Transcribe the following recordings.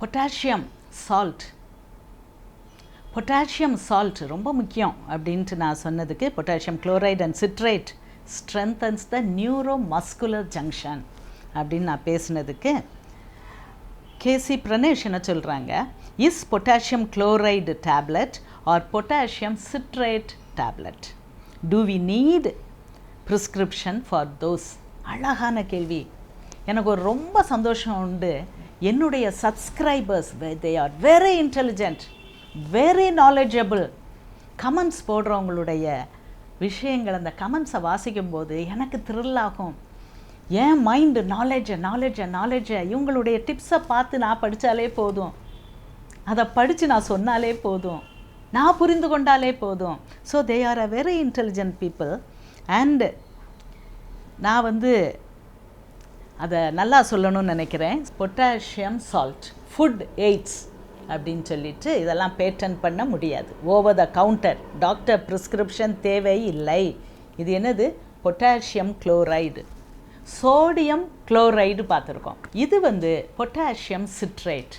Potassium salt potassium salt ரொம்ப முக்கியம் அப்படின்ட்டு நான் சொன்னதுக்கு potassium chloride and citrate strengthens the neuro muscular junction அப்படின்னு நான் பேசினதுக்கு கேசி பிரணேஷ் என்ன சொல்கிறாங்க is potassium chloride tablet or potassium citrate tablet do we need prescription for those அழகான கேள்வி. எனக்கு ஒரு ரொம்ப சந்தோஷம் உண்டு. என்னுடைய subscribers they are very intelligent very knowledgeable comments போடுறவங்களுடைய விஷயங்கள் அந்த கமெண்ட்ஸை வாசிக்கும்போது எனக்கு த்ரில்லாகும் என் மைண்டு நாலேஜை நாலேஜை நாலேஜை இவங்களுடைய டிப்ஸை பார்த்து நான் படித்தாலே போதும். அதை படித்து நான் சொன்னாலே போதும். நான் புரிந்து கொண்டாலே போதும். So they are a very intelligent people and நான் வந்து அதை நல்லா சொல்லணும்னு நினைக்கிறேன். பொட்டாசியம் சால்ட் ஃபுட் எய்ட்ஸ் அப்படின்னு சொல்லிட்டு இதெல்லாம் பேட்டன் பண்ண முடியாது. Over the counter doctor prescription தேவை இல்லை இது என்னது? பொட்டாசியம் குளோரைடு சோடியம் குளோரைடு பார்த்துருக்கோம். இது வந்து பொட்டாசியம் சிட்ரேட்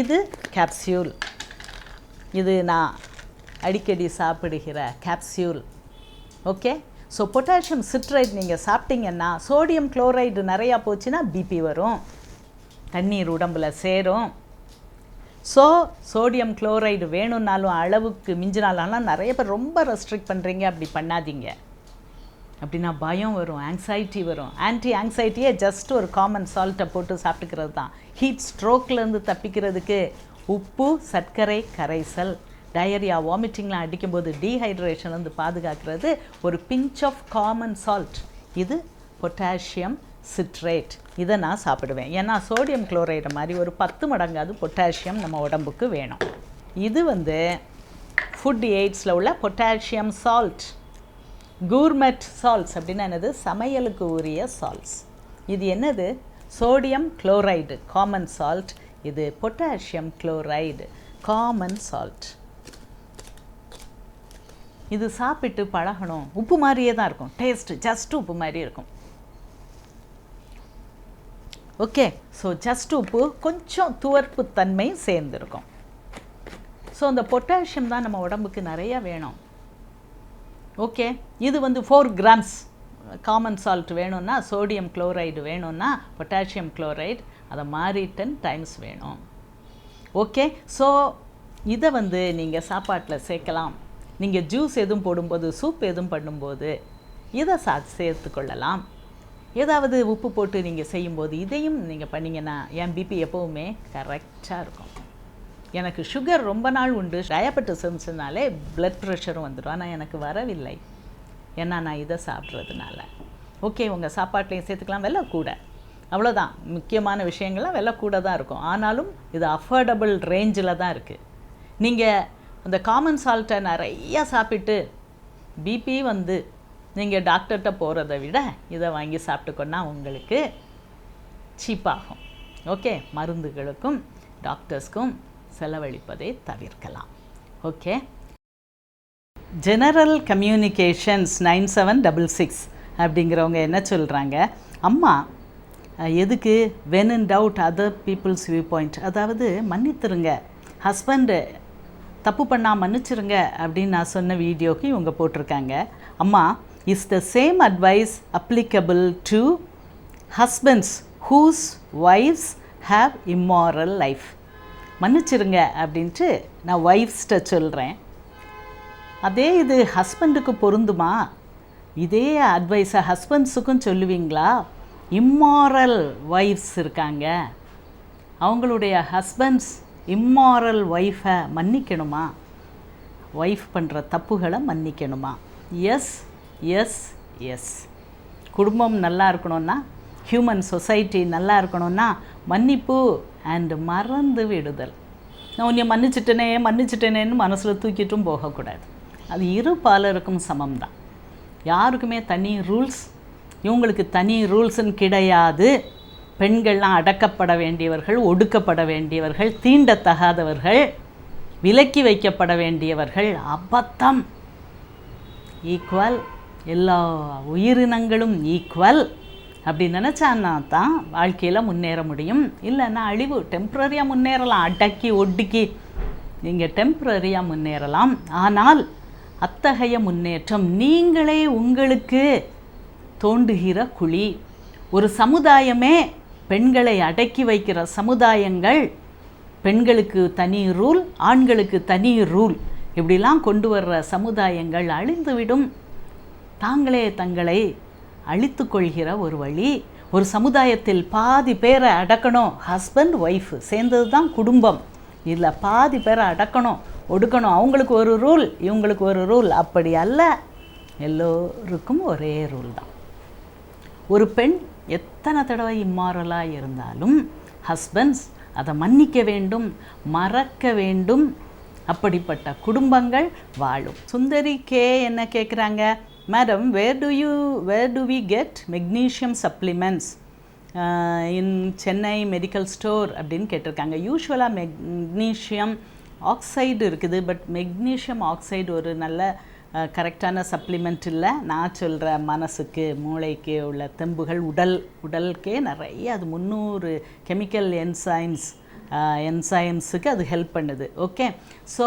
இது கேப்சியூல் இது நான் அடிக்கடி சாப்பிடுகிற capsule okay so potassium citrate நீங்கள் சாப்பிட்டீங்கன்னா சோடியம் குளோரைடு நிறையா போச்சுன்னா பிபி வரும். தண்ணீர் உடம்பில் சேரும். ஸோ சோடியம் குளோரைடு வேணும்னாலும் அளவுக்கு மிஞ்சினாலும் நிறைய பேர் ரொம்ப ரெஸ்ட்ரிக்ட் பண்ணுறீங்க அப்படி பண்ணாதீங்க. அப்படின்னா பயம் வரும் ஆங்ஸைட்டி வரும். ஆன்டி ஆங்ஸைட்டியே ஜஸ்ட் ஒரு காமன் சால்ட்டை போட்டு சாப்பிட்டுக்கிறது தான். ஹீட் ஸ்ட்ரோக்லேருந்து தப்பிக்கிறதுக்கு உப்பு சர்க்கரை கரைசல். டயரியா வாமிட்டிங்லாம் அடிக்கும்போது டீஹைட்ரேஷன் வந்து பாதுகாக்கிறது. ஒரு பிஞ்ச் ஆஃப் காமன் சால்ட் இது பொட்டாசியம் சிட்ரேட் இதை நான் சாப்பிடுவேன். ஏன்னா சோடியம் குளோரைடு மாதிரி ஒரு பத்து மடங்காவது பொட்டாசியம் நம்ம உடம்புக்கு வேணும். இது வந்து ஃபுட் எய்ட்ஸில் உள்ள பொட்டாசியம் சால்ட் கூர்மெட் சால்ட்ஸ் அப்படின்னா என்னது? சமையலுக்கு உரிய சால்ட்ஸ் இது என்னது? சோடியம் குளோரைடு காமன் சால்ட் இது பொட்டாசியம் குளோரைடு காமன் சால்ட் இது சாப்பிட்டு பழகணும். உப்பு மாதிரியே தான் இருக்கும். டேஸ்ட்டு ஜஸ்ட் உப்பு மாதிரி இருக்கும். ஓகே ஸோ ஜஸ்ட் உப்பு கொஞ்சம் துவர்ப்பு தன்மை சேர்ந்துருக்கும். ஸோ அந்த பொட்டாசியம் தான் நம்ம உடம்புக்கு நிறைய வேணும். ஓகே இது வந்து ஃபோர் கிராம்ஸ் காமன் சால்ட் வேணும்னா சோடியம் குளோரைடு வேணும்னா பொட்டாசியம் குளோரைடு அதை மாதிரி டென் டைம்ஸ் வேணும். ஓகே ஸோ இதை வந்து நீங்கள் சாப்பாட்டில் சேர்க்கலாம். நீங்கள் ஜூஸ் எதுவும் போடும்போது சூப் எதுவும் பண்ணும்போது இதை சா சேர்த்துக்கொள்ளலாம். ஏதாவது உப்பு போட்டு நீங்கள் செய்யும்போது இதையும் நீங்கள் பண்ணிங்கன்னா என் பிபி எப்போவுமே கரெக்டாக இருக்கும். எனக்கு சுகர் ரொம்ப நாள் உண்டு. டயபெட்டிசம்ஸ்னாலே பிளட் ப்ரெஷரும் வந்துடும். ஆனால் எனக்கு வரவில்லை. ஏன்னா நான் இதை சாப்பிட்றதுனால. ஓகே உங்கள் சாப்பாட்லேயும் சேர்த்துக்கலாம். வெலை கூட. அவ்வளோதான் முக்கியமான விஷயங்கள்லாம் விலை கூட தான் இருக்கும். ஆனாலும் இது அஃபோர்டபுள் ரேஞ்சில் தான் இருக்குது நீங்கள் அந்த காமன் சால்ட்டை நிறையா சாப்பிட்டு பிபி வந்து நீங்கள் டாக்டர்கிட்ட போகிறத விட இதை வாங்கி சாப்பிட்டுக்கோன்னா உங்களுக்கு சீப்பாகும் ஓகே மருந்துகளுக்கும் டாக்டர்ஸ்க்கும் செலவழிப்பதை தவிர்க்கலாம். Okay general communications nine seven double six அப்படிங்கிறவங்க என்ன சொல்கிறாங்க அம்மா எதுக்கு? When in doubt other peoples view point அதாவது மன்னித்துருங்க. ஹஸ்பண்டு தப்பு பண்ணால் மன்னிச்சிருங்க அப்படின்னு நான் சொன்ன வீடியோக்கு இவங்க போட்டிருக்காங்க. அம்மா is the same advice applicable to husbands whose wives have immoral life மன்னிச்சிருங்க அப்படின்ட்டு நான் ஒய்ஃப்ஸ்கிட்ட சொல்கிறேன் அதே இது ஹஸ்பண்டுக்கு பொருந்துமா? இதே அட்வைஸை ஹஸ்பண்ட்ஸுக்கும் சொல்லுவீங்களா? இம்மாரல் ஒய்ஃப்ஸ் இருக்காங்க. அவங்களுடைய ஹஸ்பண்ட்ஸ் இம்மாரல் ஒய்ஃபை மன்னிக்கணுமா? ஒய்ஃப் பண்ணுற தப்புகளை மன்னிக்கணுமா? எஸ் எஸ் எஸ் குடும்பம் நல்லா இருக்கணும்னா ஹியூமன் சொசைட்டி நல்லா இருக்கணும்னா மன்னிப்பு அண்டு மறந்து விடுதல். நான் உன்னை மன்னிச்சிட்டேனே மன்னிச்சிட்டேனேன்னு மனசில் தூக்கிட்டும் போகக்கூடாது. அது இரு பாலருக்கும் சமம் தான் யாருக்குமே தனி ரூல்ஸ் இவங்களுக்கு தனி ரூல்ஸுன்னு கிடையாது. பெண்கள்லாம் அடக்கப்பட வேண்டியவர்கள் ஒடுக்கப்பட வேண்டியவர்கள் தீண்டத்தகாதவர்கள் விலக்கி வைக்கப்பட வேண்டியவர்கள் அபத்தம். ஈக்குவல் எல்லா உயிரினங்களும் ஈக்குவல் அப்படி நினச்சான்னா தான்? வாழ்க்கையில் முன்னேற முடியும். இல்லைன்னா அழிவு டெம்ப்ரரியாக முன்னேறலாம். அடக்கி ஒடுக்கி நீங்கள் டெம்ப்ரரியாக முன்னேறலாம். ஆனால் அத்தகைய முன்னேற்றம் நீங்களே உங்களுக்கு தோண்டுகிற குழி. ஒரு சமுதாயமே பெண்களை அடக்கி வைக்கிற சமுதாயங்கள் பெண்களுக்கு தனி ரூல் ஆண்களுக்கு தனி ரூல் இப்படிலாம் கொண்டு வர்ற சமுதாயங்கள் அழிந்துவிடும். தாங்களே தங்களை அழித்து கொள்கிற ஒரு வழி. ஒரு சமுதாயத்தில் பாதி பேரை அடக்கணும் ஹஸ்பண்ட் ஒய்ஃப் சேர்ந்தது தான் குடும்பம். இதில் பாதி பேரை அடக்கணும் ஒடுக்கணும். அவங்களுக்கு ஒரு ரூல் இவங்களுக்கு ஒரு ரூல் அப்படி அல்ல. எல்லோருக்கும் ஒரே ரூல் தான். ஒரு பெண் எத்தனை தடவை இம்மாரலாக இருந்தாலும் ஹஸ்பண்ட்ஸ் அதை மன்னிக்க வேண்டும் மறக்க வேண்டும். அப்படிப்பட்ட குடும்பங்கள் வாழும். சுந்தரி கே என்ன கேட்குறாங்க madam where do you where do we get magnesium supplements in Chennai medical store அப்படின்னு கேட்டிருக்காங்க. யூஸ்வலாக மெக்னீஷியம் ஆக்சைடு இருக்குது பட் மெக்னீஷியம் ஆக்சைடு ஒரு நல்ல கரெக்டான சப்ளிமெண்ட் இல்லை. நான் சொல்கிற மனசுக்கு மூளைக்கு உள்ள தெம்புகள் உடல் உடலுக்கே நிறைய அது முந்நூறு கெமிக்கல் என்சைம்ஸ் என்சைம்ஸுக்கு அது ஹெல்ப் பண்ணுது. ஓகே ஸோ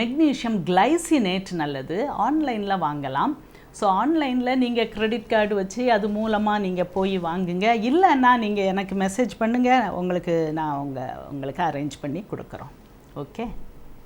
மெக்னீஷியம் கிளைசினேட் நல்லது. ஆன்லைனில் வாங்கலாம். ஸோ ஆன்லைனில் நீங்கள் க்ரெடிட் கார்டு வச்சு அது மூலமாக நீங்கள் போய் வாங்குங்க. இல்லைன்னா நீங்கள் எனக்கு மெசேஜ் பண்ணுங்கள் உங்களுக்கு நான் உங்கள் உங்களுக்கு அரேஞ்ச் பண்ணி கொடுக்குறோம். ஓகே